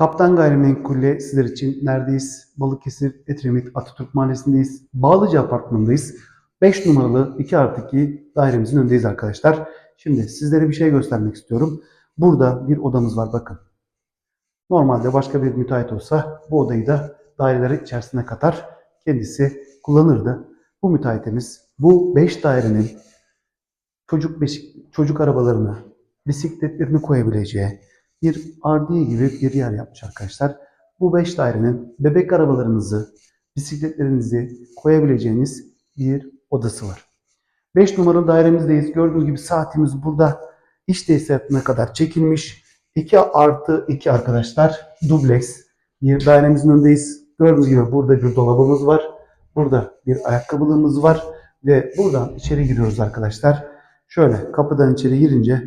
Kaptan Gayrimenkul'le sizler için neredeyiz? Balıkesir Etremit Atatürk Mahallesi'ndeyiz. Bağlıca Apartmanı'ndayız. 5 numaralı 2 artı 2 dairemizin önündeyiz arkadaşlar. Şimdi sizlere bir şey göstermek istiyorum. Burada bir odamız var bakın. Normalde başka bir müteahhit olsa bu odayı da daireleri içerisine katar. Kendisi kullanırdı. Bu müteahhitimiz bu 5 dairenin çocuk beşik, çocuk arabalarını, bisikletlerini koyabileceği bir ardiye gibi bir yer yapmış arkadaşlar. Bu 5 dairenin bebek arabalarınızı, bisikletlerinizi koyabileceğiniz bir odası var. 5 numaralı dairemizdeyiz. Gördüğünüz gibi saatimiz burada iş tesisatına kadar çekilmiş. 2 artı 2 arkadaşlar. Dubleks. Bir dairemizin önündeyiz. Gördüğünüz gibi burada bir dolabımız var. Burada bir ayakkabılığımız var. Ve buradan içeri giriyoruz arkadaşlar. Şöyle kapıdan içeri girince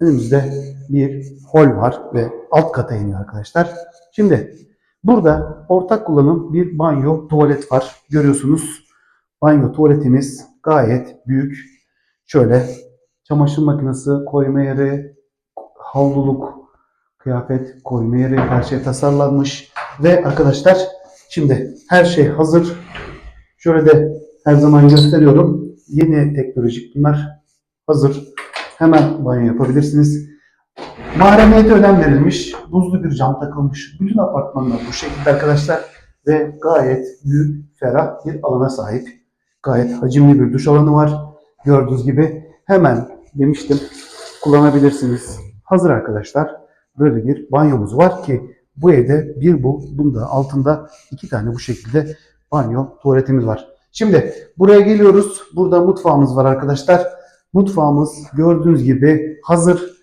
önümüzde bir hol var ve alt kata iniyor arkadaşlar. Şimdi burada ortak kullanım bir banyo, tuvalet var. Görüyorsunuz. Banyo, tuvaletimiz gayet büyük. Şöyle çamaşır makinesi koyma yeri, havluluk, kıyafet koyma yeri, her şey tasarlanmış. Ve arkadaşlar şimdi her şey hazır. Şöyle de her zaman gösteriyorum. Yeni teknolojik bunlar hazır. Hemen banyo yapabilirsiniz. Mahremiyete önem verilmiş. Buzlu bir cam takılmış. Bütün apartmanlar bu şekilde arkadaşlar. Ve gayet büyük, ferah bir alana sahip. Gayet hacimli bir duş alanı var. Gördüğünüz gibi hemen demiştim kullanabilirsiniz. Hazır arkadaşlar. Böyle bir banyomuz var ki bu evde bir bu, bunda altında iki tane bu şekilde banyo, tuvaletimiz var. Şimdi buraya geliyoruz. Burada mutfağımız var arkadaşlar. Mutfağımız gördüğünüz gibi hazır.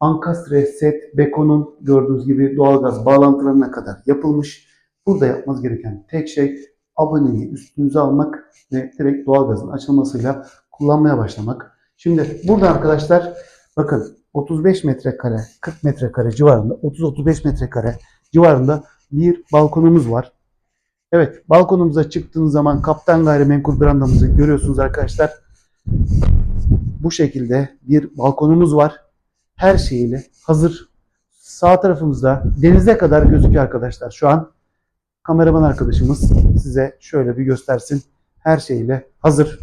Ankastre set bekonun gördüğünüz gibi doğalgaz bağlantılarına kadar yapılmış. Burada yapmanız gereken tek şey aboneliği üstünüze almak ve direkt doğalgazın açılmasıyla kullanmaya başlamak. Şimdi burada arkadaşlar bakın 35 metrekare 40 metrekare civarında 30-35 metrekare civarında bir balkonumuz var. Evet balkonumuza çıktığınız zaman Kaptan Gayrimenkul brandamızı görüyorsunuz arkadaşlar. Bu şekilde bir balkonumuz var. Her şeyiyle hazır. Sağ tarafımızda denize kadar gözüküyor arkadaşlar. Şu an kameraman arkadaşımız size şöyle bir göstersin. Her şeyiyle hazır.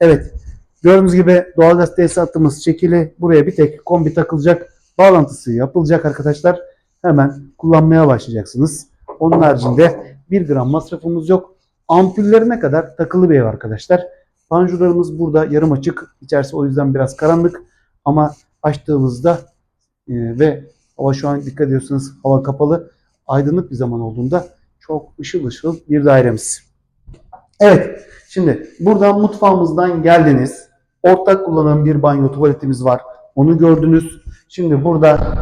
Evet. Gördüğünüz gibi doğalgaz tesisatımız çekili. Buraya bir tek kombi takılacak. Bağlantısı yapılacak arkadaşlar. Hemen kullanmaya başlayacaksınız. Onun haricinde 1 gram masrafımız yok. Ampullerine kadar takılı bir ev arkadaşlar. Panjurlarımız burada yarım açık. İçerisi o yüzden biraz karanlık. Ama açtığımızda e, ve hava şu an dikkat ediyorsanız hava kapalı. Aydınlık bir zaman olduğunda çok ışıl ışıl bir dairemiz. Evet. Şimdi buradan mutfağımızdan geldiniz. Ortak kullanılan bir banyo tuvaletimiz var. Onu gördünüz. Şimdi burada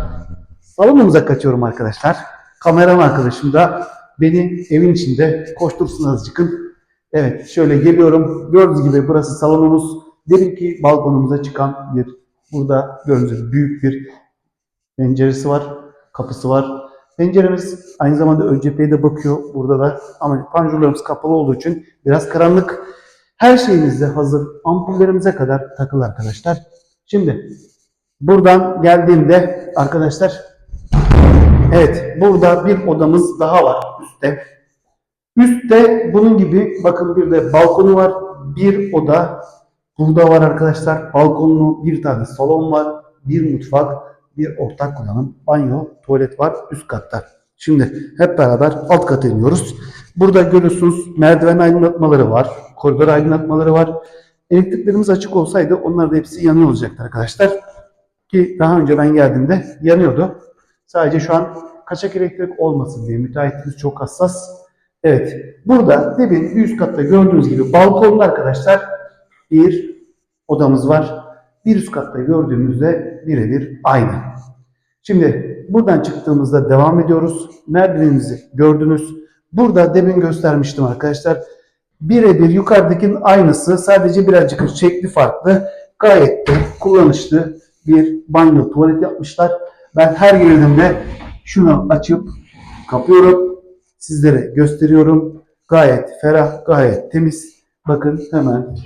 salonumuza kaçıyorum arkadaşlar. Kameraman arkadaşım da beni evin içinde koştursun azıcıkın. Evet şöyle geliyorum. Gördüğünüz gibi burası salonumuz. Dedim ki balkonumuza çıkan bir burada gördüğünüz gibi büyük bir penceresi var. Kapısı var. Penceremiz aynı zamanda ön cepheye de bakıyor burada da. Ama panjurlarımız kapalı olduğu için biraz karanlık. Her şeyimiz de hazır. Ampullerimize kadar takılı arkadaşlar. Şimdi buradan geldiğimde arkadaşlar evet burada bir odamız daha var üstte. Üstte bunun gibi bakın bir de balkonu var. Bir oda burada var arkadaşlar. Balkonlu bir tane salon var. Bir mutfak, bir ortak kullanım, banyo, tuvalet var üst katta. Şimdi hep beraber alt kata iniyoruz. Burada görüyorsunuz merdiven aydınlatmaları var. Koridor aydınlatmaları var. Elektriklerimiz açık olsaydı onlar da hepsi yanıyor olacaktı arkadaşlar. Ki daha önce ben geldiğimde yanıyordu. Sadece şu an kaçak elektrik olmasın diye müteahhitimiz çok hassas. Evet. Burada dibin üst katta gördüğünüz gibi balkonda arkadaşlar bir odamız var. Bir üst katta gördüğümüzde birebir aynı. Şimdi buradan çıktığımızda devam ediyoruz. Merdivenimizi gördünüz. Burada demin göstermiştim arkadaşlar. Birebir yukarıdakinin aynısı sadece birazcık şekli farklı. Gayet de kullanışlı bir banyo tuvalet yapmışlar. Ben her girdiğimde şunu açıp kapıyorum. Sizlere gösteriyorum. Gayet ferah, gayet temiz. Bakın hemen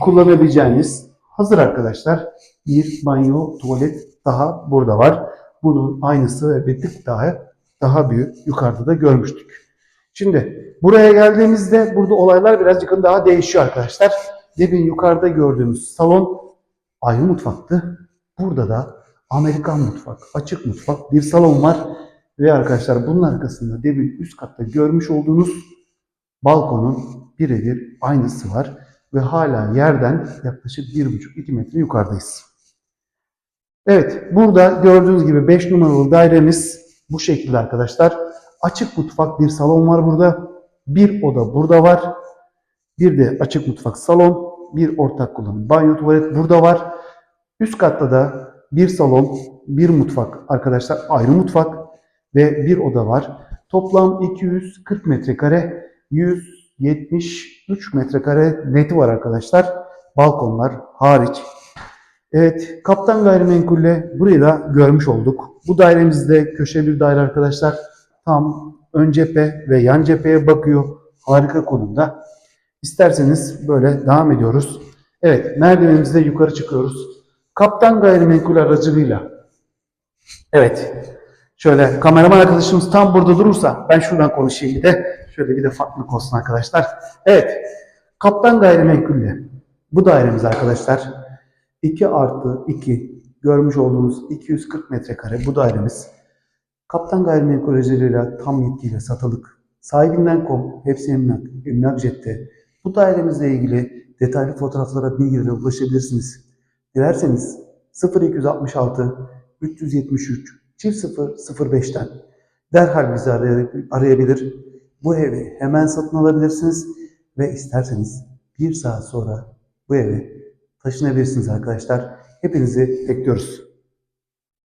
kullanabileceğiniz hazır arkadaşlar. Bir banyo tuvalet daha burada var. Bunun aynısı bir tık daha daha büyük yukarıda da görmüştük. Şimdi buraya geldiğimizde burada olaylar birazcık daha değişiyor arkadaşlar. Demin yukarıda gördüğümüz salon ayrı mutfaktı. Burada da Amerikan mutfak, açık mutfak bir salon var. Ve arkadaşlar bunun arkasında demin üst katta görmüş olduğunuz balkonun birebir aynısı var. Ve hala yerden yaklaşık 1,5-2 metre yukarıdayız. Evet, burada gördüğünüz gibi 5 numaralı dairemiz bu şekilde arkadaşlar. Açık mutfak bir salon var burada. Bir oda burada var. Bir de açık mutfak salon, bir ortak kullanım banyo tuvalet burada var. Üst katta da bir salon, bir mutfak arkadaşlar ayrı mutfak ve bir oda var. Toplam 240 metrekare, 173 metrekare neti var arkadaşlar. Balkonlar hariç. Evet, Kaptan Gayrimenkul'le burayı da görmüş olduk. Bu dairemizde köşe bir daire arkadaşlar. Tam ön cephe ve yan cepheye bakıyor. Harika konumda. İsterseniz böyle devam ediyoruz. Evet, merdivenimizde yukarı çıkıyoruz. Kaptan Gayrimenkul aracılığıyla. Evet, şöyle kameraman arkadaşımız tam burada durursa ben şuradan konuşayım bir de. Şöyle bir de farklılık olsun arkadaşlar. Evet, Kaptan Gayrimenkul'le bu dairemiz arkadaşlar 2 artı 2 görmüş olduğunuz 240 metrekare bu dairemiz Kaptan Gayrimenkul aracılığıyla tam yetkiyle satılık. Sahibinden.com, hepsi emlak, emlak cepte. Bu dairemizle ilgili detaylı fotoğraflara, bilgilere ulaşabilirsiniz. Dilerseniz 0266 373 çift 005'ten derhal bizi aray- arayabilir. Bu evi hemen satın alabilirsiniz ve isterseniz bir saat sonra bu eve taşınabilirsiniz arkadaşlar. Hepinizi bekliyoruz.